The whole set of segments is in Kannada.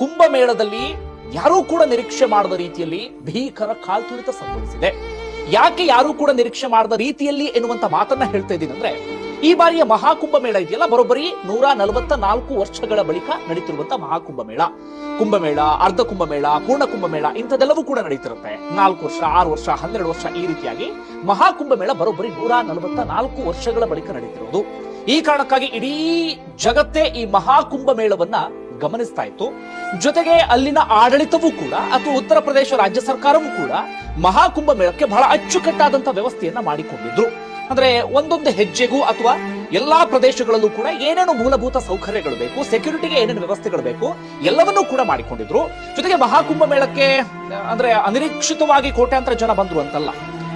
ಕುಂಭಮೇಳದಲ್ಲಿ ಯಾರೂ ಕೂಡ ನಿರೀಕ್ಷೆ ಮಾಡದ ರೀತಿಯಲ್ಲಿ ಭೀಕರ ಕಾಲ್ತುಳಿತ ಸಂಭವಿಸಿದೆ. ಯಾಕೆ ಯಾರೂ ಕೂಡ ನಿರೀಕ್ಷೆ ಮಾಡದ ರೀತಿಯಲ್ಲಿ ಎನ್ನುವಂತ ಮಾತನ್ನ ಹೇಳ್ತಾ ಇದ್ದೀನಿ ಅಂದ್ರೆ, ಈ ಬಾರಿಯ ಮಹಾಕುಂಭಮೇಳ ಇದೆಯಲ್ಲ, ಬರೋಬ್ಬರಿ ನೂರ ನಲವತ್ತ ನಾಲ್ಕು ವರ್ಷಗಳ ಬಳಿಕ ನಡೀತಿರುವಂತ ಮಹಾಕುಂಭಮೇಳ. ಕುಂಭಮೇಳ, ಅರ್ಧ ಕುಂಭಮೇಳ, ಪೂರ್ಣ ಕುಂಭಮೇಳ ಇಂಥದೆಲ್ಲವೂ ಕೂಡ ನಡೀತಿರುತ್ತೆ. ನಾಲ್ಕು ವರ್ಷ, ಆರು ವರ್ಷ, ಹನ್ನೆರಡು ವರ್ಷ ಈ ರೀತಿಯಾಗಿ ಮಹಾಕುಂಭಮೇಳ ಬರೋಬ್ಬರಿ ನೂರ ನಲವತ್ತ ನಾಲ್ಕು ವರ್ಷಗಳ ಬಳಿಕ ನಡೀತಿರುವುದು ಈ ಕಾರಣಕ್ಕಾಗಿ ಇಡೀ ಜಗತ್ತೇ ಈ ಮಹಾಕುಂಭ ಮೇಳವನ್ನ ಗಮನಿಸ್ತಾ ಇತ್ತು. ಜೊತೆಗೆ ಅಲ್ಲಿನ ಆಡಳಿತವೂ ಕೂಡ, ಅಥವಾ ಉತ್ತರ ಪ್ರದೇಶ ರಾಜ್ಯ ಸರ್ಕಾರವೂ ಕೂಡ ಮಹಾಕುಂಭ ಮೇಳಕ್ಕೆ ಬಹಳ ಅಚ್ಚುಕಟ್ಟಾದಂತಹ ವ್ಯವಸ್ಥೆಯನ್ನ ಮಾಡಿಕೊಂಡಿದ್ರು. ಅಂದ್ರೆ ಒಂದೊಂದು ಹೆಜ್ಜೆಗೂ ಅಥವಾ ಎಲ್ಲಾ ಪ್ರದೇಶಗಳಲ್ಲೂ ಕೂಡ ಏನೇನು ಮೂಲಭೂತ ಸೌಕರ್ಯಗಳು ಬೇಕು ಸೆಕ್ಯೂರಿಟಿಗೆ ಏನೇನು ವ್ಯವಸ್ಥೆಗಳು ಬೇಕು, ಎಲ್ಲವನ್ನೂ ಕೂಡ ಮಾಡಿಕೊಂಡಿದ್ರು. ಜೊತೆಗೆ ಮಹಾಕುಂಭ ಮೇಳಕ್ಕೆ, ಅಂದ್ರೆ ಅನಿರೀಕ್ಷಿತವಾಗಿ ಕೋಟ್ಯಾಂತರ ಜನ ಬಂದ್ರು ಅಂತಲ್ಲ.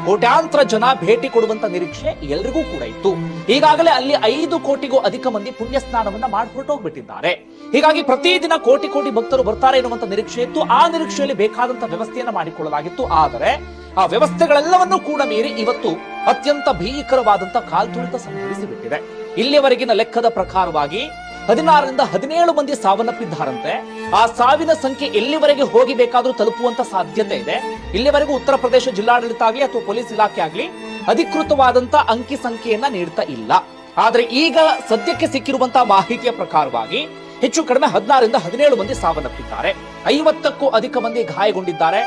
ಕೋಟ್ಯಾಂತರ ಜನ ಭೇಟಿ ಕೊಡುವಂತ ನಿರೀಕ್ಷೆ ಎಲ್ರಿಗೂ ಕೂಡ ಇತ್ತು. ಈಗಾಗಲೇ ಅಲ್ಲಿ ಐದು ಕೋಟಿಗೂ ಅಧಿಕ ಮಂದಿ ಪುಣ್ಯ ಸ್ನಾನವನ್ನ ಮಾಡ್ಬಿಟ್ಟೋಗ್ಬಿಟ್ಟಿದ್ದಾರೆ ಹೀಗಾಗಿ ಪ್ರತಿದಿನ ಕೋಟಿ ಕೋಟಿ ಭಕ್ತರು ಬರ್ತಾರೆ ಎನ್ನುವಂತ ನಿರೀಕ್ಷೆ ಇತ್ತು. ಆ ನಿರೀಕ್ಷೆಯಲ್ಲಿ ಬೇಕಾದಂತ ವ್ಯವಸ್ಥೆಯನ್ನ ಮಾಡಿಕೊಳ್ಳಲಾಗಿತ್ತು. ಆದರೆ ಆ ವ್ಯವಸ್ಥೆಗಳೆಲ್ಲವನ್ನೂ ಕೂಡ ಮೀರಿ ಇವತ್ತು ಅತ್ಯಂತ ಭೀಕರವಾದಂತ ಕಾಲ್ತುಳಿತ ಸಂಭವಿಸಿಬಿಟ್ಟಿದೆ. ಇಲ್ಲಿಯವರೆಗಿನ ಲೆಕ್ಕದ ಪ್ರಕಾರವಾಗಿ ಹದಿನಾರರಿಂದ ಹದಿನೇಳು ಮಂದಿ ಸಾವನ್ನಪ್ಪಿದ್ದಾರಂತೆ. ಆ ಸಾವಿನ ಸಂಖ್ಯೆ ಎಲ್ಲಿವರೆಗೆ ಹೋಗಿ ಬೇಕಾದ್ರೂ ತಲುಪುವಂತ ಸಾಧ್ಯತೆ ಇದೆ. ಇಲ್ಲಿವರೆಗೂ ಉತ್ತರ ಪ್ರದೇಶ ಜಿಲ್ಲಾಡಳಿತ ಆಗಲಿ ಅಥವಾ ಪೊಲೀಸ್ ಇಲಾಖೆ ಆಗಲಿ ಅಧಿಕೃತವಾದಂತ ಅಂಕಿ ಸಂಖ್ಯೆಯನ್ನ ನೀಡ್ತಾ ಇಲ್ಲ. ಆದ್ರೆ ಈಗ ಸದ್ಯಕ್ಕೆ ಸಿಕ್ಕಿರುವಂತಹ ಮಾಹಿತಿಯ ಪ್ರಕಾರವಾಗಿ ಹೆಚ್ಚು ಕಡಿಮೆ ಹದಿನಾರರಿಂದ ಹದಿನೇಳು ಮಂದಿ ಸಾವನ್ನಪ್ಪಿದ್ದಾರೆ. ಐವತ್ತಕ್ಕೂ ಅಧಿಕ ಮಂದಿ ಗಾಯಗೊಂಡಿದ್ದಾರೆ.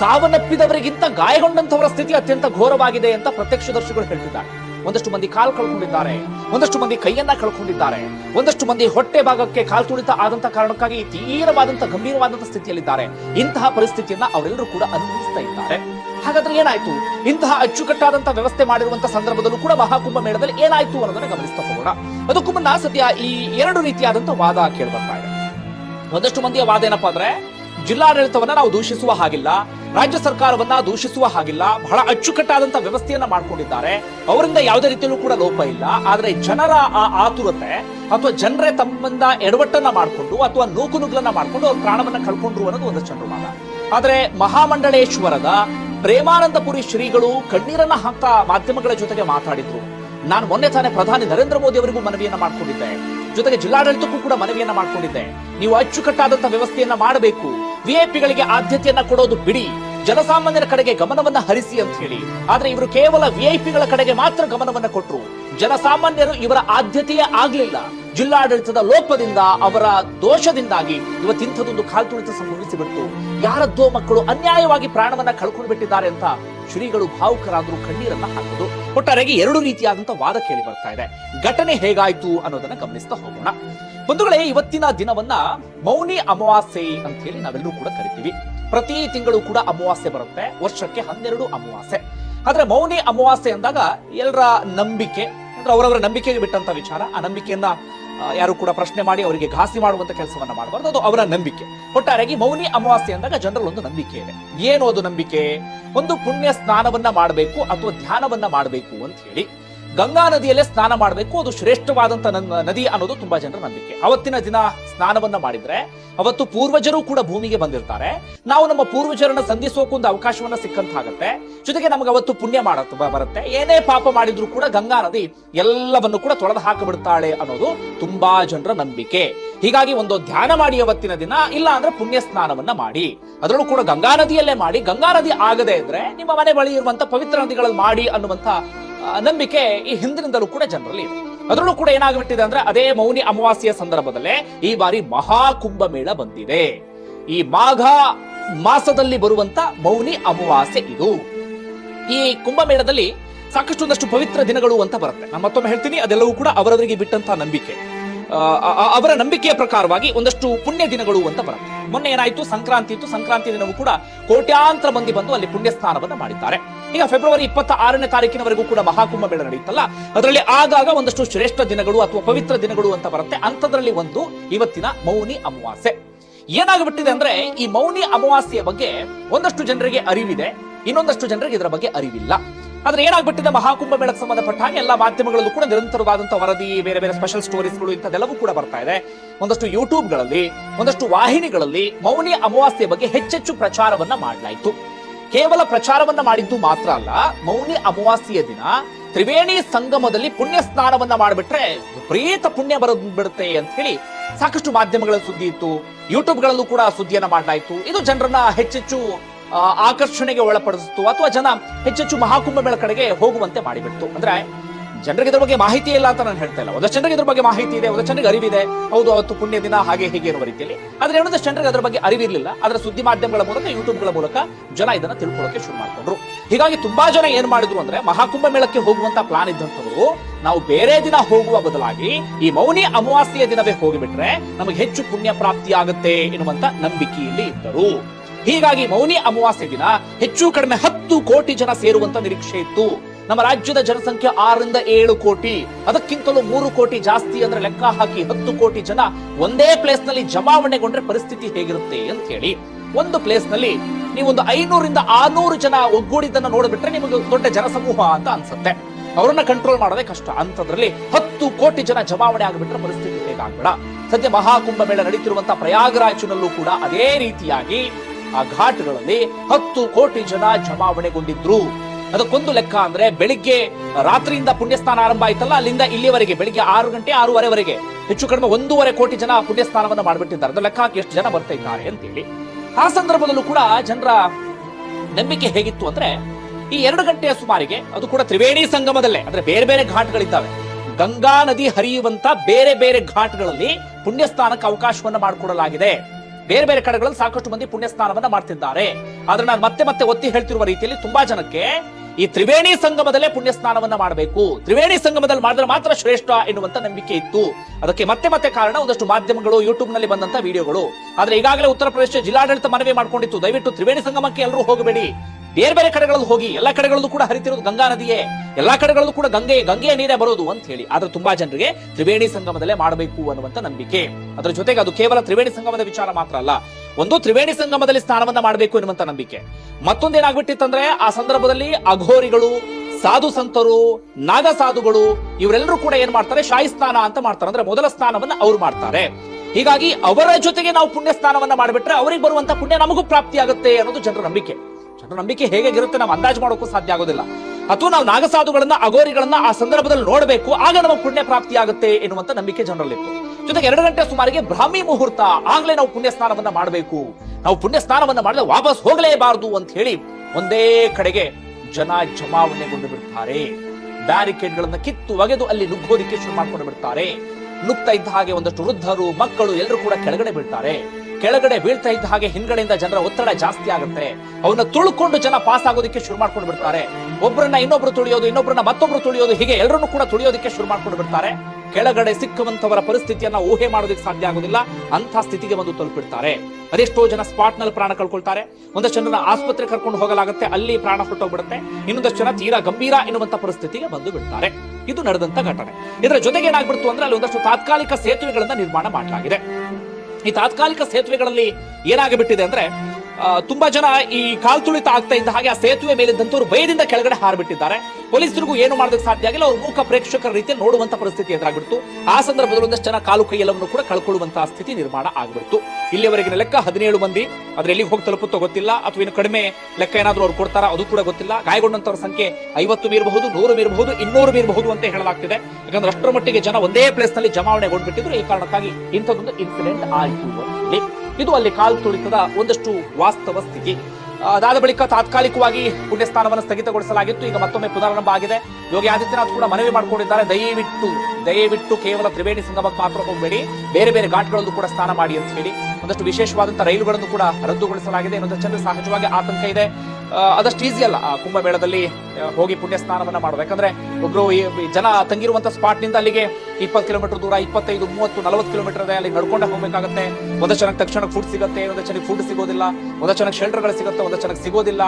ಸಾವನ್ನಪ್ಪಿದವರಿಗಿಂತ ಗಾಯಗೊಂಡಂತವರ ಸ್ಥಿತಿ ಅತ್ಯಂತ ಘೋರವಾಗಿದೆ ಅಂತ ಪ್ರತ್ಯಕ್ಷದರ್ಶಿಗಳು ಹೇಳ್ತಿದ್ದಾರೆ. ಒಂದಷ್ಟು ಮಂದಿ ಕಾಲು ಕಳ್ಕೊಂಡಿದ್ದಾರೆ, ಒಂದಷ್ಟು ಮಂದಿ ಕೈಯನ್ನ ಕಳ್ಕೊಂಡಿದ್ದಾರೆ, ಒಂದಷ್ಟು ಮಂದಿ ಹೊಟ್ಟೆ ಭಾಗಕ್ಕೆ ಕಾಲು ತುಳಿತ ಆದಂತ ಕಾರಣಕ್ಕಾಗಿ ತೀವ್ರವಾದಂತ ಗಂಭೀರವಾದಂತ ಸ್ಥಿತಿಯಲ್ಲಿದ್ದಾರೆ. ಇಂತಹ ಪರಿಸ್ಥಿತಿಯನ್ನ ಅವರೆಲ್ಲರೂ ಕೂಡ ಅನುಭವಿಸ್ತಾ ಇದ್ದಾರೆ. ಹಾಗಾದ್ರೆ ಏನಾಯ್ತು? ಇಂತಹ ಅಚ್ಚುಕಟ್ಟಾದಂತ ವ್ಯವಸ್ಥೆ ಮಾಡಿರುವಂತ ಸಂದರ್ಭದಲ್ಲೂ ಕೂಡ ಮಹಾಕುಂಭ ಮೇಳದಲ್ಲಿ ಏನಾಯ್ತು ಅನ್ನೋದನ್ನ ಗಮನಿಸ್ತಾ ಹೋಗೋಣ. ಅದಕ್ಕೂ ಮುನ್ನ ಸದ್ಯ ಈ ಎರಡು ರೀತಿಯಾದಂತ ವಾದ ಕೇಳಿ ಇದೆ. ಒಂದಷ್ಟು ಮಂದಿಯ ವಾದ ಏನಪ್ಪಾ ಅಂದ್ರೆ, ಜಿಲ್ಲಾಡಳಿತವನ್ನ ನಾವು ದೂಷಿಸುವ ಹಾಗಿಲ್ಲ. ರಾಜ್ಯ ಸರ್ಕಾರವನ್ನ ದೂಷಿಸುವ ಹಾಗಿಲ್ಲ, ಬಹಳ ಅಚ್ಚುಕಟ್ಟಾದಂತ ವ್ಯವಸ್ಥೆಯನ್ನ ಮಾಡ್ಕೊಂಡಿದ್ದಾರೆ. ಅವರಿಂದ ಯಾವುದೇ ರೀತಿಯಲ್ಲೂ ಕೂಡ ಲೋಪ ಇಲ್ಲ. ಆದ್ರೆ ಜನರ ಆ ಆತುರತೆ ಅಥವಾ ಜನರೇ ತಮ್ಮಿಂದ ಎಡವಟ್ಟನ್ನ ಮಾಡಿಕೊಂಡು ಅಥವಾ ನೂಕುನುಗ್ಲನ್ನ ಮಾಡಿಕೊಂಡು ಅವ್ರ ಪ್ರಾಣವನ್ನ ಕಳ್ಕೊಂಡ್ರು ಅನ್ನೋದು ಒಂದು ಚಂದ್ರಮಾನ ಆದ್ರೆ ಮಹಾಮಂಡಳೇಶ್ವರದ ಪ್ರೇಮಾನಂದಪುರಿ ಶ್ರೀಗಳು ಕಣ್ಣೀರನ್ನ ಹಾಕ್ತಾ ಮಾಧ್ಯಮಗಳ ಜೊತೆಗೆ ಮಾತಾಡಿದ್ರು. ನಾನು ಮೊನ್ನೆ ತಾನೇ ಪ್ರಧಾನಿ ನರೇಂದ್ರ ಮೋದಿ ಅವರಿಗೂ ಮನವಿಯನ್ನ ಮಾಡಿಕೊಂಡಿದ್ದೆ. ಜೊತೆಗೆ ಜಿಲ್ಲಾಡಳಿತಕ್ಕೂ ಕೂಡ ಮನವಿಯನ್ನ ಮಾಡಿಕೊಂಡಿದ್ದೆ. ನೀವು ಅಚ್ಚುಕಟ್ಟಾದಂತ ವ್ಯವಸ್ಥೆಯನ್ನ ಮಾಡಬೇಕು. ವಿಐಪಿಗಳಿಗೆ ಆದ್ಯತೆಯನ್ನ ಕೊಡೋದು ಬಿಡಿ. ಜನಸಾಮಾನ್ಯರ ಕಡೆಗೆ ಗಮನವನ್ನ ಹರಿಸಿ ಅಂತ ಹೇಳಿ. ಆದ್ರೆ ಇವರು ಕೇವಲ ವಿಐಪಿಗಳ ಕಡೆಗೆ ಮಾತ್ರ ಗಮನವನ್ನ ಕೊಟ್ಟರು ಜನಸಾಮಾನ್ಯರು ಇವರ ಆದ್ಯತೆಯೇ ಆಗ್ಲಿಲ್ಲ. ಜಿಲ್ಲಾಡಳಿತದ ಲೋಪದಿಂದ ಅವರ ದೋಷದಿಂದಾಗಿ ಇವತ್ತಿಂಥದೊಂದು ಕಾಲ್ತುಳಿತ ಸಂಭವಿಸಿಬಿಟ್ಟು ಯಾರದ್ದೋ ಮಕ್ಕಳು ಅನ್ಯಾಯವಾಗಿ ಪ್ರಾಣವನ್ನ ಕಳ್ಕೊಂಡು ಬಿಟ್ಟಿದ್ದಾರೆ ಅಂತ ಶ್ರೀಗಳು ಭಾವುಕರಾದರೂ ಕಣ್ಣೀರನ್ನ ಹಾಕೋದು. ಒಟ್ಟಾರೆಗೆ ಎರಡು ರೀತಿಯಾದಂತ ವಾದ ಕೇಳಿ ಬರ್ತಾ ಇದೆ. ಘಟನೆ ಹೇಗಾಯ್ತು ಅನ್ನೋದನ್ನ ಗಮನಿಸ್ತಾ ಹೋಗೋಣ. ಬಂಧುಗಳೇ, ಇವತ್ತಿನ ದಿನವನ್ನ ಮೌನಿ ಅಮಾವಾಸ್ಯೆ ಅಂತ ಹೇಳಿ ನಾವೆಲ್ಲರೂ ಕೂಡ ಕರಿತೀವಿ. ಪ್ರತಿ ತಿಂಗಳು ಕೂಡ ಅಮಾವಾಸ್ಯೆ ಬರುತ್ತೆ. ವರ್ಷಕ್ಕೆ ಹನ್ನೆರಡು ಅಮಾವಾಸ್ಯೆ. ಆದ್ರೆ ಮೌನಿ ಅಮಾವಾಸ್ಯೆ ಅಂದಾಗ ಎಲ್ಲರ ನಂಬಿಕೆ, ಅಂದ್ರೆ ಅವರವರ ನಂಬಿಕೆಗೆ ಬಿಟ್ಟಂತ ವಿಚಾರ. ಆ ನಂಬಿಕೆಯನ್ನ ಯಾರು ಕೂಡ ಪ್ರಶ್ನೆ ಮಾಡಿ ಅವರಿಗೆ ಘಾಸಿ ಮಾಡುವಂತ ಕೆಲಸವನ್ನ ಮಾಡಬಾರ್ದು. ಅದು ಅವರ ನಂಬಿಕೆ. ಒಟ್ಟಾರೆಯಾಗಿ ಮೌನಿ ಅಮಾವಾಸ್ಯೆ ಅಂದಾಗ ಜನರಲ್ಲಿ ಒಂದು ನಂಬಿಕೆ ಇದೆ. ಏನು ಅದು ನಂಬಿಕೆ? ಒಂದು ಪುಣ್ಯ ಸ್ನಾನವನ್ನ ಮಾಡಬೇಕು ಅಥವಾ ಧ್ಯಾನವನ್ನ ಮಾಡಬೇಕು ಅಂತ ಹೇಳಿ. ಗಂಗಾ ನದಿಯಲ್ಲೇ ಸ್ನಾನ ಮಾಡಬೇಕು. ಅದು ಶ್ರೇಷ್ಠವಾದಂತ ನದಿ ಅನ್ನೋದು ತುಂಬಾ ಜನರ ನಂಬಿಕೆ. ಅವತ್ತಿನ ದಿನ ಸ್ನಾನವನ್ನ ಮಾಡಿದ್ರೆ ಅವತ್ತು ಪೂರ್ವಜರು ಕೂಡ ಭೂಮಿಗೆ ಬಂದಿರ್ತಾರೆ. ನಾವು ನಮ್ಮ ಪೂರ್ವಜರನ್ನ ಸಂಧಿಸೋಕೊಂದು ಅವಕಾಶವನ್ನ ಸಿಕ್ಕಂತಾಗತ್ತೆ. ಜೊತೆಗೆ ನಮಗೆ ಅವತ್ತು ಪುಣ್ಯ ಮಾಡ ಬರುತ್ತೆ. ಏನೇ ಪಾಪ ಮಾಡಿದ್ರು ಕೂಡ ಗಂಗಾ ನದಿ ಎಲ್ಲವನ್ನು ಕೂಡ ತೊಳೆದು ಹಾಕಿಬಿಡ್ತಾಳೆ ಅನ್ನೋದು ತುಂಬಾ ಜನರ ನಂಬಿಕೆ. ಹೀಗಾಗಿ ಒಂದು ಧ್ಯಾನ ಮಾಡಿ ಅವತ್ತಿನ ದಿನ, ಇಲ್ಲ ಅಂದ್ರೆ ಪುಣ್ಯ ಸ್ನಾನವನ್ನ ಮಾಡಿ. ಅದರಲ್ಲೂ ಕೂಡ ಗಂಗಾ ನದಿಯಲ್ಲೇ ಮಾಡಿ. ಗಂಗಾ ನದಿ ಆಗದೆ ಇದ್ರೆ ನಿಮ್ಮ ಮನೆ ಬಳಿ ಇರುವಂತ ಪವಿತ್ರ ನದಿಗಳಲ್ಲಿ ಮಾಡಿ ಅನ್ನುವಂತ ನಂಬಿಕೆ ಈ ಹಿಂದಿನಿಂದಲೂ ಕೂಡ ಜನರಲ್ಲಿ ಇದೆ. ಅದರಲ್ಲೂ ಕೂಡ ಏನಾಗ್ಬಿಟ್ಟಿದೆ ಅಂದ್ರೆ ಅದೇ ಮೌನಿ ಅಮಾವಾಸ್ಯೆಯ ಸಂದರ್ಭದಲ್ಲೇ ಈ ಬಾರಿ ಮಹಾಕುಂಭ ಮೇಳ ಬಂದಿದೆ. ಈ ಮಾಘ ಮಾಸದಲ್ಲಿ ಬರುವಂತ ಮೌನಿ ಅಮಾವಾಸ್ಯೆ ಇದು. ಈ ಕುಂಭಮೇಳದಲ್ಲಿ ಸಾಕಷ್ಟು ಒಂದಷ್ಟು ಪವಿತ್ರ ದಿನಗಳು ಅಂತ ಬರುತ್ತೆ. ನಾನು ಮತ್ತೊಮ್ಮೆ ಹೇಳ್ತೀನಿ, ಅದೆಲ್ಲವೂ ಕೂಡ ಅವರವರಿಗೆ ಬಿಟ್ಟಂತಹ ನಂಬಿಕೆ. ಅವರ ನಂಬಿಕೆಯ ಪ್ರಕಾರವಾಗಿ ಒಂದಷ್ಟು ಪುಣ್ಯ ದಿನಗಳು ಅಂತ ಬರುತ್ತೆ. ಮೊನ್ನೆ ಏನಾಯ್ತು? ಸಂಕ್ರಾಂತಿ ಇತ್ತು. ಸಂಕ್ರಾಂತಿ ದಿನವೂ ಕೂಡ ಕೋಟ್ಯಾಂತರ ಮಂದಿ ಬಂದು ಅಲ್ಲಿ ಪುಣ್ಯ ಸ್ನಾನವನ್ನ ಮಾಡಿದ್ದಾರೆ. ಈಗ ಫೆಬ್ರವರಿ ಇಪ್ಪತ್ತ ಆರನೇ ತಾರೀಕಿನವರೆಗೂ ಕೂಡ ಮಹಾಕುಂಭ ಮೇಳ ನಡೆಯುತ್ತಲ್ಲ, ಅದರಲ್ಲಿ ಆಗಾಗ ಒಂದಷ್ಟು ಶ್ರೇಷ್ಠ ದಿನಗಳು ಅಥವಾ ಪವಿತ್ರ ದಿನಗಳು ಅಂತ ಬರುತ್ತೆ. ಅಂಥದ್ರಲ್ಲಿ ಒಂದು ಇವತ್ತಿನ ಮೌನಿ ಅಮಾವಾಸ್ಯೆ. ಏನಾಗ್ಬಿಟ್ಟಿದೆ ಅಂದ್ರೆ ಈ ಮೌನಿ ಅಮಾವಾಸ್ಯೆಯ ಬಗ್ಗೆ ಒಂದಷ್ಟು ಜನರಿಗೆ ಅರಿವಿದೆ, ಇನ್ನೊಂದಷ್ಟು ಜನರಿಗೆ ಇದರ ಬಗ್ಗೆ ಅರಿವಿಲ್ಲ. ಆದ್ರೆ ಏನಾಗ್ಬಿಟ್ಟಿದೆ ಮಹಾಕುಂಭ ಮೇಳಕ್ಕೆ ಸಂಬಂಧಪಟ್ಟ ಹಾಗೆ ಎಲ್ಲ ಮಾಧ್ಯಮಗಳಲ್ಲೂ ಕೂಡ ನಿರಂತರವಾದಂತಹ ವರದಿ, ಬೇರೆ ಬೇರೆ ಸ್ಪೆಷಲ್ ಸ್ಟೋರೀಸ್ಗಳು ಇಂಥದ್ದೆಲ್ಲವೂ ಕೂಡ ಬರ್ತಾ ಇದೆ. ಒಂದಷ್ಟು ಯೂಟ್ಯೂಬ್ಗಳಲ್ಲಿ ಒಂದಷ್ಟು ವಾಹಿನಿಗಳಲ್ಲಿ ಮೌನಿ ಅಮಾವಾಸ್ಯೆ ಬಗ್ಗೆ ಹೆಚ್ಚೆಚ್ಚು ಪ್ರಚಾರವನ್ನ ಮಾಡಲಾಯಿತು. ಕೇವಲ ಪ್ರಚಾರವನ್ನ ಮಾಡಿದ್ದು ಮಾತ್ರ ಅಲ್ಲ, ಮೌನಿ ಅಮಾವಾಸ್ಯೆಯ ದಿನ ತ್ರಿವೇಣಿ ಸಂಗಮದಲ್ಲಿ ಪುಣ್ಯ ಸ್ನಾನವನ್ನ ಮಾಡಿಬಿಟ್ರೆ ವಿಪರೀತ ಪುಣ್ಯ ಬರೋದ್ ಬಿಡುತ್ತೆ ಅಂತ ಹೇಳಿ ಸಾಕಷ್ಟು ಮಾಧ್ಯಮಗಳ ಸುದ್ದಿ ಇತ್ತು. ಯೂಟ್ಯೂಬ್ಗಳಲ್ಲೂ ಕೂಡ ಸುದ್ದಿಯನ್ನ ಮಾಡಲಾಯಿತು. ಇದು ಜನರನ್ನ ಹೆಚ್ಚೆಚ್ಚು ಆಕರ್ಷಣೆಗೆ ಒಳಪಡಿಸಿತು ಅಥವಾ ಜನ ಹೆಚ್ಚೆಚ್ಚು ಮಹಾಕುಂಭಮೇಳ ಕಡೆಗೆ ಹೋಗುವಂತೆ ಮಾಡಿಬಿಡ್ತು. ಅಂದ್ರೆ ಜನರಿಗೆ ಇದ್ರ ಬಗ್ಗೆ ಮಾಹಿತಿ ಇಲ್ಲ ಅಂತ ನಾನು ಹೇಳ್ತಾ ಇಲ್ಲ. ಒಂದಷ್ಟು ಜನರಿಗೆ ಇದ್ರ ಬಗ್ಗೆ ಮಾಹಿತಿ ಇದೆ, ಒಂದಷ್ಟು ಜನರಿಗೆ ಅರಿವಿದೆ. ಹೌದು, ಅವತ್ತು ಪುಣ್ಯ ದಿನ ಹಾಗೆ ಹೀಗೆ ಇರುವ ರೀತಿಯಲ್ಲಿ. ಆದ್ರೆ ಒಂದಷ್ಟು ಜನರಿಗೆ ಅದರ ಬಗ್ಗೆ ಅರಿವಿರಲಿಲ್ಲ. ಅದರ ಸುದ್ದಿ ಮಾಧ್ಯಮಗಳ ಮೂಲಕ, ಯೂಟ್ಯೂಬ್ಗಳ ಮೂಲಕ ಜನ ಇದನ್ನ ತಿಳ್ಕೊಳ್ಳೋಕೆ ಶುರು ಮಾಡ್ಕೊಂಡ್ರು. ಹೀಗಾಗಿ ತುಂಬಾ ಜನ ಏನ್ ಮಾಡಿದ್ರು ಅಂದ್ರೆ ಮಹಾಕುಂಭ ಮೇಳಕ್ಕೆ ಹೋಗುವಂತ ಪ್ಲಾನ್ ಇದ್ದಂತವರು ನಾವು ಬೇರೆ ದಿನ ಹೋಗುವ ಬದಲಾಗಿ ಈ ಮೌನಿ ಅಮಾವಾಸ್ಯೆಯ ದಿನವೇ ಹೋಗಿಬಿಟ್ರೆ ನಮಗೆ ಹೆಚ್ಚು ಪುಣ್ಯ ಪ್ರಾಪ್ತಿ ಆಗುತ್ತೆ ಎನ್ನುವಂತ ನಂಬಿಕೆಯಲ್ಲಿ ಇದ್ದರು. ಹೀಗಾಗಿ ಮೌನಿ ಅಮಾವಾಸ್ಯೆ ದಿನ ಹೆಚ್ಚು ಕಡಿಮೆ ಹತ್ತು ಕೋಟಿ ಜನ ಸೇರುವಂತ ನಿರೀಕ್ಷೆ ಇತ್ತು. ನಮ್ಮ ರಾಜ್ಯದ ಜನಸಂಖ್ಯೆ ಆರರಿಂದ ಏಳು ಕೋಟಿ, ಅದಕ್ಕಿಂತಲೂ ಮೂರು ಕೋಟಿ ಜಾಸ್ತಿ ಅಂದ್ರೆ ಲೆಕ್ಕ ಹಾಕಿ ಹತ್ತು ಕೋಟಿ ಜನ ಒಂದೇ ಪ್ಲೇಸ್ನಲ್ಲಿ ಜಮಾವಣೆಗೊಂಡ್ರೆ ಪರಿಸ್ಥಿತಿ ಹೇಗಿರುತ್ತೆ ಅಂತ ಹೇಳಿ. ಒಂದು ಪ್ಲೇಸ್ನಲ್ಲಿ ನೀವೊಂದು ಐನೂರಿಂದ ಆರ್ನೂರು ಜನ ಒಗ್ಗೂಡಿದ್ದನ್ನ ನೋಡಿಬಿಟ್ರೆ ನಿಮಗೆ ದೊಡ್ಡ ಜನಸಮೂಹ ಅಂತ ಅನ್ಸುತ್ತೆ. ಅವರನ್ನ ಕಂಟ್ರೋಲ್ ಮಾಡೋದೇ ಕಷ್ಟ. ಅಂತದ್ರಲ್ಲಿ ಹತ್ತು ಕೋಟಿ ಜನ ಜಮಾವಣೆ ಆಗಿಬಿಟ್ರೆ ಪರಿಸ್ಥಿತಿ ಹೇಗಾಗ್ಬೇಡ. ಸದ್ಯ ಮಹಾಕುಂಭ ಮೇಳ ನಡೀತಿರುವಂತಹ ಪ್ರಯಾಗರಾಜ್ನಲ್ಲೂ ಕೂಡ ಅದೇ ರೀತಿಯಾಗಿ ಆ ಘಾಟ್ಗಳಲ್ಲಿ ಹತ್ತು ಕೋಟಿ ಜನ ಜಮಾವಣೆಗೊಂಡಿದ್ರು. ಅದಕ್ಕೊಂದು ಲೆಕ್ಕ ಅಂದ್ರೆ ಬೆಳಿಗ್ಗೆ ರಾತ್ರಿಯಿಂದ ಪುಣ್ಯಸ್ನಾನ ಆರಂಭ ಆಯ್ತಲ್ಲ, ಅಲ್ಲಿಂದ ಇಲ್ಲಿವರೆಗೆ, ಬೆಳಿಗ್ಗೆ ಆರು ಗಂಟೆ ಆರೂವರೆವರೆಗೆ ಹೆಚ್ಚು ಕಡಿಮೆ ಒಂದೂವರೆ ಕೋಟಿ ಜನ ಪುಣ್ಯಸ್ನಾನವನ್ನು ಮಾಡಿಬಿಟ್ಟಿದ್ದಾರೆ. ಅದು ಲೆಕ್ಕ ಎಷ್ಟು ಜನ ಬರ್ತಾ ಇದ್ದಾರೆ ಅಂತೇಳಿ. ಆ ಸಂದರ್ಭದಲ್ಲೂ ಕೂಡ ಜನರ ನಂಬಿಕೆ ಹೇಗಿತ್ತು ಅಂದ್ರೆ, ಈ ಎರಡು ಗಂಟೆಯ ಸುಮಾರಿಗೆ ಅದು ಕೂಡ ತ್ರಿವೇಣಿ ಸಂಗಮದಲ್ಲೇ, ಅಂದ್ರೆ ಬೇರೆ ಬೇರೆ ಘಾಟ್ಗಳಿದ್ದಾವೆ. ಗಂಗಾ ನದಿ ಹರಿಯುವಂತ ಬೇರೆ ಬೇರೆ ಘಾಟ್ಗಳಲ್ಲಿ ಪುಣ್ಯಸ್ಥಾನಕ್ಕೆ ಅವಕಾಶವನ್ನ ಮಾಡಿಕೊಡಲಾಗಿದೆ. ಬೇರೆ ಬೇರೆ ಕಡೆಗಳಲ್ಲಿ ಸಾಕಷ್ಟು ಮಂದಿ ಪುಣ್ಯ ಸ್ನಾನವನ್ನ ಮಾಡ್ತಿದ್ದಾರೆ. ಆದ್ರೆ ನಾನು ಮತ್ತೆ ಮತ್ತೆ ಒತ್ತಿ ಹೇಳ್ತಿರುವ ರೀತಿಯಲ್ಲಿ ತುಂಬಾ ಜನಕ್ಕೆ ಈ ತ್ರಿವೇಣಿ ಸಂಗಮದಲ್ಲೇ ಪುಣ್ಯ ಸ್ನಾನವನ್ನ ಮಾಡಬೇಕು. ತ್ರಿವೇಣಿ ಸಂಗಮದಲ್ಲಿ ಮಾಡಿದ್ರೆ ಮಾತ್ರ ಶ್ರೇಷ್ಠ ಎನ್ನುವಂತ ನಂಬಿಕೆ ಇತ್ತು. ಅದಕ್ಕೆ ಮತ್ತೆ ಮತ್ತೆ ಕಾರಣ ಒಂದಷ್ಟು ಮಾಧ್ಯಮಗಳು ಯೂಟ್ಯೂಬ್ನಲ್ಲಿ ಬಂದಂತ ವಿಡಿಯೋಗಳು. ಆದ್ರೆ ಈಗಾಗಲೇ ಉತ್ತರ ಪ್ರದೇಶ ಜಿಲ್ಲಾಡಳಿತ ಮನವಿ ಮಾಡ್ಕೊಂಡಿತ್ತು. ದಯವಿಟ್ಟು ತ್ರಿವೇಣಿ ಸಂಗಮಕ್ಕೆ ಎಲ್ಲರೂ ಹೋಗಬೇಡಿ. ಬೇರೆ ಬೇರೆ ಕಡೆಗಳಲ್ಲಿ ಹೋಗಿ ಎಲ್ಲಾ ಕಡೆಗಳಲ್ಲೂ ಕೂಡ ಹರಿತಿರೋದು ಗಂಗಾ ನದಿಯೇ, ಎಲ್ಲಾ ಕಡೆಗಳಲ್ಲೂ ಕೂಡ ಗಂಗೆ, ಗಂಗೆಯ ನೀರೇ ಬರೋದು ಅಂತ ಹೇಳಿ. ಆದ್ರೆ ತುಂಬಾ ಜನರಿಗೆ ತ್ರಿವೇಣಿ ಸಂಗಮದಲ್ಲೇ ಮಾಡಬೇಕು ಅನ್ನುವಂತ ನಂಬಿಕೆ. ಅದರ ಜೊತೆಗೆ ಅದು ಕೇವಲ ತ್ರಿವೇಣಿ ಸಂಗಮದ ವಿಚಾರ ಮಾತ್ರ ಅಲ್ಲ, ಒಂದು ತ್ರಿವೇಣಿ ಸಂಗಮದಲ್ಲಿ ಸ್ನಾನವನ್ನ ಮಾಡಬೇಕು ಎನ್ನುವಂತ ನಂಬಿಕೆ. ಮತ್ತೊಂದೇನಾಗ್ಬಿಟ್ಟಿತ್ತಂದ್ರೆ ಆ ಸಂದರ್ಭದಲ್ಲಿ ಅಘೋರಿಗಳು, ಸಾಧು ಸಂತರು ನಾಗ ಸಾಧುಗಳು ಇವರೆಲ್ಲರೂ ಕೂಡ ಏನ್ ಮಾಡ್ತಾರೆ? ಶಾಹಿ ಸ್ನಾನ ಅಂತ ಮಾಡ್ತಾರೆ. ಅಂದ್ರೆ ಮೊದಲ ಸ್ನಾನವನ್ನ ಅವ್ರು ಮಾಡ್ತಾರೆ. ಹೀಗಾಗಿ ಅವರ ಜೊತೆಗೆ ನಾವು ಪುಣ್ಯ ಸ್ನಾನವನ್ನ ಮಾಡಿಬಿಟ್ರೆ ಅವರಿಗೆ ಬರುವಂತ ಪುಣ್ಯ ನಮಗೂ ಪ್ರಾಪ್ತಿ ಆಗುತ್ತೆ ಅನ್ನೋದು ಜನರ ನಂಬಿಕೆ. ಜನರ ನಂಬಿಕೆ ಹೇಗಿರುತ್ತೆ ನಾವು ಅಂದಾಜು ಮಾಡೋಕ್ಕೂ ಸಾಧ್ಯ ಆಗೋದಿಲ್ಲ. ಅಥವಾ ನಾವು ನಾಗಸಾಧುಗಳನ್ನ ಅಗೋರಿಗಳನ್ನ ಆ ಸಂದರ್ಭದಲ್ಲಿ ನೋಡಬೇಕು, ಆಗ ನಮ್ಮ ಪುಣ್ಯ ಪ್ರಾಪ್ತಿ ಆಗುತ್ತೆ ಎನ್ನುವಂತ ನಂಬಿಕೆ ಜನರಲ್ಲಿತ್ತು. ಜೊತೆಗೆ ಎರಡು ಗಂಟೆ ಸುಮಾರಿಗೆ ಬ್ರಾಹ್ಮಿ ಮುಹೂರ್ತ, ಆಗ್ಲೇ ನಾವು ಪುಣ್ಯ ಸ್ನಾನವನ್ನ ಮಾಡಬೇಕು. ನಾವು ಪುಣ್ಯ ಸ್ನಾನವನ್ನ ಮಾಡಿದ್ರೆ ವಾಪಸ್ ಹೋಗಲೇಬಾರದು ಅಂತ ಹೇಳಿ ಒಂದೇ ಕಡೆಗೆ ಜನ ಜಮಾವಣೆಗೊಂಡು ಬಿಡ್ತಾರೆ. ಬ್ಯಾರಿಕೇಡ್ಗಳನ್ನ ಕಿತ್ತು ಒಗೆದು ಅಲ್ಲಿ ನುಗ್ಗೋದಿಕ್ಕೆ ಶುರು ಮಾಡ್ಕೊಂಡು ಬಿಡ್ತಾರೆ. ನುಗ್ತಾ ಇದ್ದ ಹಾಗೆ ಒಂದಷ್ಟು ವೃದ್ಧರು, ಮಕ್ಕಳು ಎಲ್ಲರೂ ಕೂಡ ಕೆಳಗಡೆ ಬೀಳ್ತಾರೆ. ಕೆಳಗಡೆ ಬೀಳ್ತಾ ಇದ್ದ ಹಾಗೆ ಹಿಂದ್ಗಡೆಯಿಂದ ಜನರ ಒತ್ತಡ ಜಾಸ್ತಿ ಆಗುತ್ತೆ. ಅವನ್ನ ತುಳುಕೊಂಡು ಜನ ಪಾಸ್ ಆಗೋದಕ್ಕೆ ಶುರು ಮಾಡ್ಕೊಂಡು ಬಿಡ್ತಾರೆ. ಒಬ್ಬರನ್ನ ಇನ್ನೊಬ್ರು ತುಳಿಯೋದು ಇನ್ನೊಬ್ಬರನ್ನ ಮತ್ತೊಬ್ರು ತುಳಿಯೋದು, ಹೀಗೆ ಎಲ್ಲರನ್ನು ಕೂಡ ತುಳಿಯೋದಕ್ಕೆ ಶುರು ಮಾಡ್ಕೊಂಡು ಬಿಡ್ತಾರೆ. ಕೆಳಗಡೆ ಸಿಕ್ಕುವಂತವರ ಪರಿಸ್ಥಿತಿಯನ್ನ ಊಹೆ ಮಾಡೋದಕ್ಕೆ ಸಾಧ್ಯ ಆಗೋದಿಲ್ಲ. ಅಂತ ಸ್ಥಿತಿಗೆ ಬಂದು ತಲುಪಿಡ್ತಾರೆ. ಅದೆಷ್ಟೋ ಜನ ಸ್ಪಾಟ್ನಲ್ಲಿ ಪ್ರಾಣ ಕಳ್ಕೊಳ್ತಾರೆ. ಒಂದಷ್ಟು ಜನ ಆಸ್ಪತ್ರೆ ಕರ್ಕೊಂಡು ಹೋಗಲಾಗುತ್ತೆ. ಅಲ್ಲಿ ಪ್ರಾಣ ಹೊರಟೋಗ್ಬಿಡುತ್ತೆ. ಇನ್ನೊಂದಷ್ಟು ಜನ ತೀರಾ ಗಂಭೀರ ಎನ್ನುವಂತ ಪರಿಸ್ಥಿತಿಗೆ ಬಂದು ಬಿಡ್ತಾರೆ. ಇದು ನಡೆದಂತ ಘಟನೆ. ಇದರ ಜೊತೆಗೆ ಏನಾಗ್ಬಿಡ್ತು ಅಂದ್ರೆ ಅಲ್ಲಿ ಒಂದಷ್ಟು ತಾತ್ಕಾಲಿಕ ಸೇತುವೆಗಳನ್ನ ನಿರ್ಮಾಣ ಮಾಡಲಾಗಿದೆ. ಈ ತಾತ್ಕಾಲಿಕ ಸೇತುವೆಗಳಲ್ಲಿ ಏನಾಗಿಬಿಟ್ಟಿದೆ ಅಂದ್ರೆ ತುಂಬಾ ಜನ ಈ ಕಾಲ್ ತುಳಿತ ಆಗ್ತಾ ಇದ್ದ ಹಾಗೆ ಆ ಸೇತುವೆ ಮೇಲಿದ್ದಂಥವ್ರು ಭಯದಿಂದ ಕೆಳಗಡೆ ಹಾರ್ಬಿಟ್ಟಿದ್ದಾರೆ. ಪೊಲೀಸರಿಗೂ ಏನು ಮಾಡೋದಕ್ಕೆ ಸಾಧ್ಯ ಆಗಿಲ್ಲ. ಅವ್ರು ಮೂಕ ಪ್ರೇಕ್ಷಕರ ರೀತಿಯಲ್ಲಿ ನೋಡುವಂತ ಪರಿಸ್ಥಿತಿ ಎದುರಾಗ್ಬಿಡ್ತು. ಆ ಸಂದರ್ಭದಲ್ಲಿ ಒಂದಷ್ಟು ಜನ ಕಾಲು ಕೈಯೆಲ್ಲವನ್ನು ಕೂಡ ಕಳ್ಕೊಳ್ಳುವಂತಹ ಸ್ಥಿತಿ ನಿರ್ಮಾಣ ಆಗ್ಬಿಡ್ತು. ಇಲ್ಲಿಯವರೆಗಿನ ಲೆಕ್ಕ ಹದಿನೇಳು ಮಂದಿ. ಅದ್ರ ಎಲ್ಲಿಗೆ ಹೋಗಿ ತಲುಪುತ್ತೋ ಗೊತ್ತಿಲ್ಲ. ಅಥವಾ ಇನ್ನು ಕಡಿಮೆ ಲೆಕ್ಕ ಏನಾದರೂ ಅವ್ರು ಕೊಡ್ತಾರಾ ಅದು ಕೂಡ ಗೊತ್ತಿಲ್ಲ. ಗಾಯಗೊಂಡಂತವರ ಸಂಖ್ಯೆ ಐವತ್ತು ಮೀರಬಹುದು, ನೂರು ಮೀರಬಹುದು, ಇನ್ನೂರು ಮೀರಬಹುದು ಅಂತ ಹೇಳಲಾಗ್ತಿದೆ. ಯಾಕಂದ್ರೆ ಅಷ್ಟರ ಮಟ್ಟಿಗೆ ಜನ ಒಂದೇ ಪ್ಲೇಸ್ನಲ್ಲಿ ಜಮಾವಣೆಗೊಂಡ್ಬಿಟ್ಟಿದ್ರು. ಈ ಕಾರಣಕ್ಕಾಗಿ ಇಂಥದ್ದೊಂದು ಇನ್ಸಿಡೆಂಟ್ ಆಯಿತು ಇದು ಅಲ್ಲಿ ಕಾಲು ತುಳಿತದ ಒಂದಷ್ಟು ವಾಸ್ತವ ಸ್ಥಿತಿ ಅದಾದ ಬಳಿಕ ತಾತ್ಕಾಲಿಕವಾಗಿ ಪುಣ್ಯಸ್ನಾನವನ್ನು ಸ್ಥಗಿತಗೊಳಿಸಲಾಗಿತ್ತು. ಈಗ ಮತ್ತೊಮ್ಮೆ ಪುನರಾರಂಭ ಆಗಿದೆ. ಯೋಗಿ ಆದಿತ್ಯನಾಥ್ ಕೂಡ ಮನವಿ ಮಾಡಿಕೊಂಡಿದ್ದಾರೆ. ದಯವಿಟ್ಟು ದಯವಿಟ್ಟು ಕೇವಲ ತ್ರಿವೇಣಿ ಸಂಗಮಕ್ಕೆ ಮಾತ್ರ ಹೋಗಬೇಡಿ. ಬೇರೆ ಬೇರೆ ಘಾಟ್ಗಳಲ್ಲೂ ಕೂಡ ಸ್ನಾನ ಮಾಡಿ ಅಂತ ಹೇಳಿ. ಒಂದಷ್ಟು ವಿಶೇಷವಾದಂತಹ ರೈಲುಗಳನ್ನು ಕೂಡ ರದ್ದುಗೊಳಿಸಲಾಗಿದೆ. ಇನ್ನೊಂದಷ್ಟು ಜನರಿಗೆ ಸಹಜವಾಗಿ ಆತಂಕ ಇದೆ. ಅದಷ್ಟು ಈಸಿ ಅಲ್ಲ. ಆ, ಕುಂಭಮೇಳದಲ್ಲಿ ಹೋಗಿ ಪುಣ್ಯ ಸ್ನಾನವನ್ನ ಮಾಡೋದು ಯಾಕಂದ್ರೆ ಒಬ್ರು ಜನ ತಂಗಿರುವಂತ ಸ್ಪಾಟ್ನಿಂದ ಅಲ್ಲಿಗೆ ಇಪ್ಪತ್ತು ಕಿಲೋಮೀಟರ್ ದೂರ, ಇಪ್ಪತ್ತೈದು, ಮೂವತ್ತು, ನಲವತ್ತು ಕಿಲೋಮೀಟರ್ ಇದೆ ಅಲ್ಲಿ ನಡ್ಕೊಂಡೆ ಹೋಗ್ಬೇಕಾಗುತ್ತೆ. ಒಂದಷ್ಟು ಜನಕ್ಕೆ ತಕ್ಷಣ ಫುಡ್ ಸಿಗುತ್ತೆ, ಒಂದಷ್ಟು ಜನಕ್ಕೆ ಫುಡ್ ಸಿಗೋದಿಲ್ಲ. ಒಂದಷ್ಟು ಜನಕ್ಕೆ ಶೆಲ್ಟರ್ಗಳು ಸಿಗುತ್ತೆ, ಒಂದಷ್ಟು ಜನಕ್ಕೆ ಸಿಗೋದಿಲ್ಲ.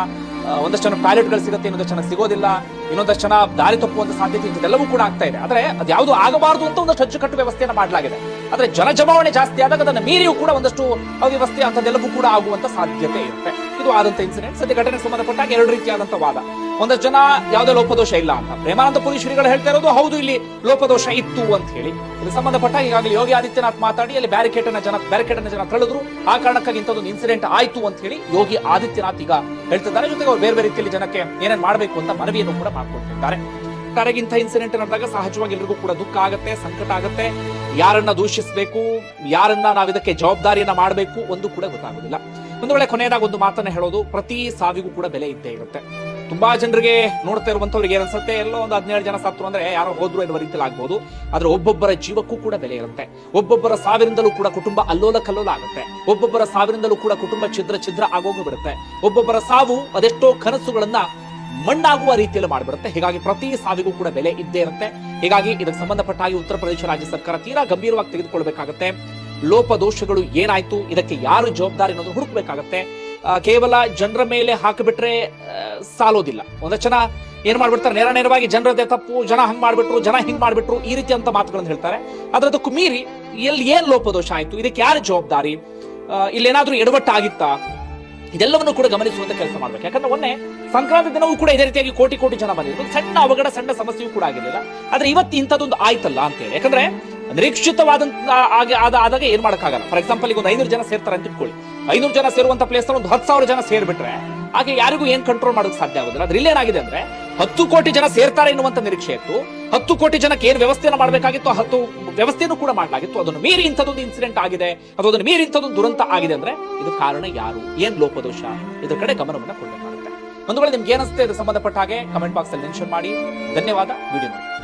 ಒಂದಷ್ಟು ಜನಕ್ಕೆ ಪ್ಯಾಲೆಟ್ಗಳು ಸಿಗುತ್ತೆ, ಇನ್ನೊಂದಷ್ಟು ಜನಕ್ಕೆ ಸಿಗೋದಿಲ್ಲ. ಇನ್ನೊಂದಷ್ಟು ಜನ ದಾರಿ ತಪ್ಪುವಂತ ಸಾಧ್ಯತೆ ಇದೆಲ್ಲವೂ ಕೂಡ ಆಗ್ತಾ ಇದೆ. ಆದ್ರೆ ಅದ್ಯಾವುದು ಆಗಬಾರದು ಅಂತ ಒಂದಷ್ಟು ಅಚ್ಚುಕಟ್ಟು ವ್ಯವಸ್ಥೆಯನ್ನು ಮಾಡಲಾಗಿದೆ. ಆದ್ರೆ ಜನಜಮಾವಣೆ ಜಾಸ್ತಿ ಆದಾಗ ಅದನ್ನು ಮೀರಿಯೂ ಕೂಡ ಒಂದಷ್ಟು ಅವ್ಯವಸ್ಥೆ ಅಂಥದ್ದೆಲ್ಲವೂ ಕೂಡ ಆಗುವಂತ ಸಾಧ್ಯತೆ ಇರುತ್ತೆ. ಇದು ಆದಂತ ಇನ್ಸಿಡೆಂಟ್ ಸದ್ಯ ಘಟನೆ ಸಂಬಂಧಪಟ್ಟಾಗ ಎರಡು ರೀತಿಯಾದಂತ ವಾದ. ಒಂದಷ್ಟು ಜನ ಯಾವುದೇ ಲೋಪದೋಷ ಇಲ್ಲ ಅಂತ. ಪ್ರೇಮಾನಂದ ಪುರಿ ಶ್ರೀಗಳು ಹೇಳ್ತಾ ಇರೋದು, ಹೌದು, ಇಲ್ಲಿ ಲೋಪದೋಷ ಇತ್ತು ಅಂತ ಹೇಳಿ. ಇದು ಸಂಬಂಧಪಟ್ಟ ಈಗಾಗಲೇ ಯೋಗಿ ಆದಿತ್ಯನಾಥ್ ಮಾತಾಡಿ, ಅಲ್ಲಿ ಬ್ಯಾರಿಕೇಡ್ ಅನ್ನ ಜನ ಬ್ಯಾರಿಕೇಡ್ ಅನ್ನ ಜನ ತಳೆದ್ರು ಆ ಕಾರಣಕ್ಕಾಗಿ ಇಂಥದ್ದೊಂದು ಇನ್ಸಿಡೆಂಟ್ ಆಯ್ತು ಅಂತ ಹೇಳಿ ಯೋಗಿ ಆದಿತ್ಯನಾಥ್ ಈಗ ಹೇಳ್ತಿದ್ದಾರೆ. ಜೊತೆಗೆ ಅವ್ರು ಬೇರೆ ಬೇರೆ ರೀತಿಯಲ್ಲಿ ಜನಕ್ಕೆ ಏನೇನ್ ಮಾಡಬೇಕು ಅಂತ ಮನವಿಯನ್ನು ಕೂಡ ಮಾಡ್ಕೊಳ್ತಿದ್ದಾರೆ. ಇಂಥ ಇನ್ಸಿಡೆಂಟ್ ನಡೆದಾಗ ಸಹಜವಾಗಿ ಎಲ್ರಿಗೂ ಕೂಡ ದುಃಖ ಆಗುತ್ತೆ, ಸಂಕಟ ಆಗುತ್ತೆ. ಯಾರನ್ನ ದೂಷಿಸಬೇಕು, ಯಾರನ್ನ ನಾವು ಇದಕ್ಕೆ ಜವಾಬ್ದಾರಿಯನ್ನ ಮಾಡಬೇಕು ಒಂದು ಕೂಡ ಗೊತ್ತಾಗೋದಿಲ್ಲ. ಒಂದು ವೇಳೆ ಕೊನೆಯದಾಗ ಒಂದು ಮಾತನ್ನ ಹೇಳೋದು, ಪ್ರತಿ ಸಾವಿಗೂ ಕೂಡ ಬೆಲೆ ಇದ್ದೇ ಇರುತ್ತೆ. ತುಂಬಾ ಜನರಿಗೆ ನೋಡ್ತಾ ಇರುವಂತವ್ರಿಗೆ ಏನನ್ಸುತ್ತೆ ಎಲ್ಲೋ ಒಂದು ಹದಿನೇಳು ಜನ ಸತ್ರು ಅಂದ್ರೆ ಯಾರೋ ಹೋದ್ರು ಎನ್ನುವ ರೀತಿಯಲ್ಲಿ ಆಗ್ಬೋದು. ಆದ್ರೆ ಒಬ್ಬೊಬ್ಬರ ಜೀವಕ್ಕೂ ಕೂಡ ಬೆಲೆ ಇರುತ್ತೆ. ಒಬ್ಬೊಬ್ಬರ ಸಾವಿರಿಂದಲೂ ಕೂಡ ಕುಟುಂಬ ಅಲ್ಲೋಲ ಕಲ್ಲೋಲ ಆಗುತ್ತೆ. ಒಬ್ಬೊಬ್ಬರ ಸಾವಿರಿಂದಲೂ ಕೂಡ ಕುಟುಂಬ ಛಿದ್ರ ಛಿದ್ರ ಆಗೋಗಿ ಬಿಡುತ್ತೆ. ಒಬ್ಬೊಬ್ಬರ ಸಾವು ಅದೆಷ್ಟೋ ಕನಸುಗಳನ್ನ ಮಣ್ಣಾಗುವ ರೀತಿಯಲ್ಲಿ ಮಾಡಿಬಿಡುತ್ತೆ. ಹೀಗಾಗಿ ಪ್ರತಿ ಸಾವಿಗೂ ಕೂಡ ಬೆಲೆ ಇದ್ದೇ ಇರುತ್ತೆ. ಹೀಗಾಗಿ ಇದಕ್ಕೆ ಸಂಬಂಧಪಟ್ಟ ಹಾಗೆ ಉತ್ತರ ಪ್ರದೇಶ ರಾಜ್ಯ ಸರ್ಕಾರ ತೀರಾ ಗಂಭೀರವಾಗಿ ತೆಗೆದುಕೊಳ್ಬೇಕಾಗತ್ತೆ. ಲೋಪದೋಷಗಳು ಏನಾಯ್ತು, ಇದಕ್ಕೆ ಯಾರು ಜವಾಬ್ದಾರಿ ಅನ್ನೋದು ಹುಡುಕ್ಬೇಕಾಗತ್ತೆ. ಕೇವಲ ಜನರ ಮೇಲೆ ಹಾಕಿಬಿಟ್ರೆ ಸಾಲೋದಿಲ್ಲ. ಒಂದಷ್ಟು ಜನ ಏನ್ ಮಾಡ್ಬಿಡ್ತಾರೆ, ನೇರ ನೇರವಾಗಿ ಜನರದೇ ತಪ್ಪು, ಜನ ಹಂಗ್ ಮಾಡ್ಬಿಟ್ರು, ಜನ ಹಿಂಗ್ ಮಾಡ್ಬಿಟ್ರು, ಈ ರೀತಿ ಅಂತ ಮಾತುಗಳನ್ನು ಹೇಳ್ತಾರೆ. ಅದರದಕ್ಕೂ ಮೀರಿ ಎಲ್ಲಿ ಏನ್ ಲೋಪದೋಷ ಆಯ್ತು, ಇದಕ್ಕೆ ಯಾರು ಜವಾಬ್ದಾರಿ? ಇಲ್ಲೇನಾದ್ರೂ ಎಡವಟ್ಟಾಗಿತ್ತಾ? ಇದೆಲ್ಲವನ್ನು ಕೂಡ ಗಮನಿಸುವಂತ ಕೆಲಸ ಮಾಡಬೇಕು. ಯಾಕಂದ್ರೆ ಮೊನ್ನೆ ಸಂಕ್ರಾಂತಿ ದಿನವೂ ಕೂಡ ಇದೇ ರೀತಿಯಾಗಿ ಕೋಟಿ ಕೋಟಿ ಜನ ಬಂದಿದ್ರು. ಸಣ್ಣ ಅವಘಡ, ಸಣ್ಣ ಸಮಸ್ಯೆಯೂ ಕೂಡ ಆಗಿರಲಿಲ್ಲ. ಆದ್ರೆ ಇವತ್ತು ಇಂಥದ್ದೊಂದು ಆಯ್ತಲ್ಲ ಅಂತೇಳಿ. ಯಾಕಂದ್ರೆ ನಿರೀಕ್ಷಿತವಾದಂತ ಆದಾಗ ಏನ್ ಮಾಡಕ್ಕಾಗಲ್ಲ. ಫಾರ್ ಎಕ್ಸಾಂಪಲ್ ಈಗ ಒಂದು ಐನೂರು ಜನ ಸೇರ್ತಾರೆ ಅಂತ ಇಟ್ಕೊಳ್ಳಿ ಐನೂರು ಜನ ಸೇರುವಂತ ಪ್ಲೇಸ್ ಒಂದು ಹತ್ತು ಸಾವಿರ ಜನ ಸೇರ್ಬಿಟ್ರೆ ಹಾಗೆ ಯಾರಿಗೂ ಏನ್ ಕಂಟ್ರೋಲ್ ಮಾಡೋಕೆ ಸಾಧ್ಯ ಆಗೋದಿಲ್ಲ. ಅದ್ರಲ್ಲಿ ಏನಾಗಿದೆ ಅಂದ್ರೆ ಹತ್ತು ಕೋಟಿ ಜನ ಸೇರ್ತಾರೆ ಎನ್ನುವಂತ ನಿರೀಕ್ಷೆ ಇತ್ತು. ಹತ್ತು ಕೋಟಿ ಜನಕ್ಕೆ ಏನ್ ವ್ಯವಸ್ಥೆಯನ್ನು ಮಾಡಬೇಕಾಗಿತ್ತು? ಹತ್ತು ವ್ಯವಸ್ಥೆಯನ್ನು ಕೂಡ ಮಾಡಲಾಗಿತ್ತು. ಅದನ್ನು ಮೀರಿ ಇಂಥದ್ದೊಂದು ಇನ್ಸಿಡೆಂಟ್ ಆಗಿದೆ. ಅಥವಾ ಅದನ್ನು ಮೀರಿ ಇಂಥದ್ದೊಂದು ದುರಂತ ಆಗಿದೆ ಅಂದ್ರೆ ಇದು ಕಾರಣ ಯಾರು? ಏನ್ ಲೋಪದೋಷ? ಇದ್ರ ಕಡೆ ಗಮನವನ್ನು ಕೊಡಬೇಕಾಗುತ್ತೆ. ಒಂದು ವೇಳೆ ನಿಮ್ಗೆ ಇದು? ಸಂಬಂಧಪಟ್ಟ ಹಾಗೆ ಕಮೆಂಟ್ ಬಾಕ್ಸ್ ಅಲ್ಲಿ ಮೆನ್ಷನ್ ಮಾಡಿ. ಧನ್ಯವಾದ. ವಿಡಿಯೋ ನೋಡಿ.